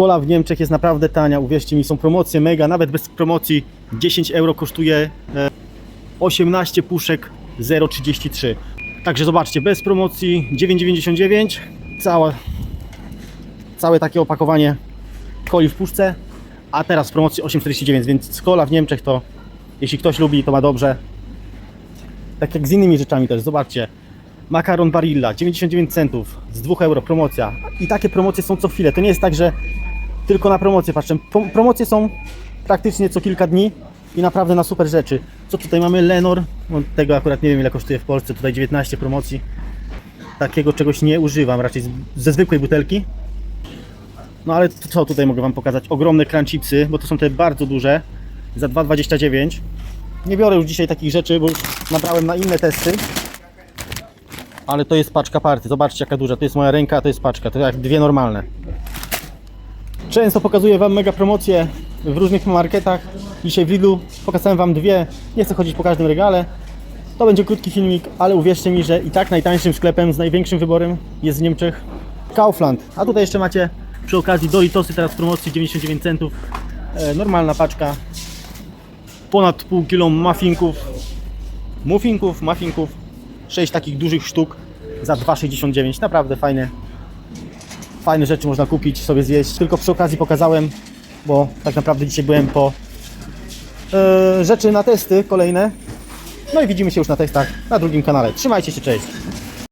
Kola w Niemczech jest naprawdę tania, uwierzcie mi, są promocje mega, nawet bez promocji 10 euro kosztuje e, 18 puszek 0,33. Także zobaczcie, bez promocji 9,99, całe, całe takie opakowanie coli w puszce, a teraz w promocji 8,49, więc kola w Niemczech to, jeśli ktoś lubi, to ma dobrze. Tak jak z innymi rzeczami też, zobaczcie. Makaron Barilla, 99 centów, z 2 euro promocja. I takie promocje są co chwilę. To nie jest tak, że tylko na promocję patrzę. Pro- Promocje są praktycznie co kilka dni i naprawdę na super rzeczy. Co tutaj mamy? Lenor, no, tego akurat nie wiem ile kosztuje w Polsce, tutaj 19 promocji. Takiego czegoś nie używam, raczej ze zwykłej butelki. No ale co tutaj mogę Wam pokazać? Ogromne crunchipsy, bo to są te bardzo duże, za 2,29. Nie biorę już dzisiaj takich rzeczy, bo już nabrałem na inne testy. Ale to jest paczka party. Zobaczcie jaka duża. To jest moja ręka, a to jest paczka. To jak dwie normalne. Często pokazuję Wam mega promocje w różnych marketach. Dzisiaj w Lidlu pokazałem Wam dwie. Nie chcę chodzić po każdym regale. To będzie krótki filmik, ale uwierzcie mi, że i tak najtańszym sklepem z największym wyborem jest w Niemczech Kaufland. A tutaj jeszcze macie przy okazji Doritosy teraz w promocji 99 centów. E, normalna paczka. Ponad pół kilo muffinków. Muffinków, muffinków. 6 takich dużych sztuk za 2,69. Naprawdę fajne. Fajne rzeczy można kupić, sobie zjeść. Tylko przy okazji pokazałem, bo tak naprawdę dzisiaj byłem po e, rzeczy na testy kolejne. No i widzimy się już na testach na drugim kanale. Trzymajcie się, cześć.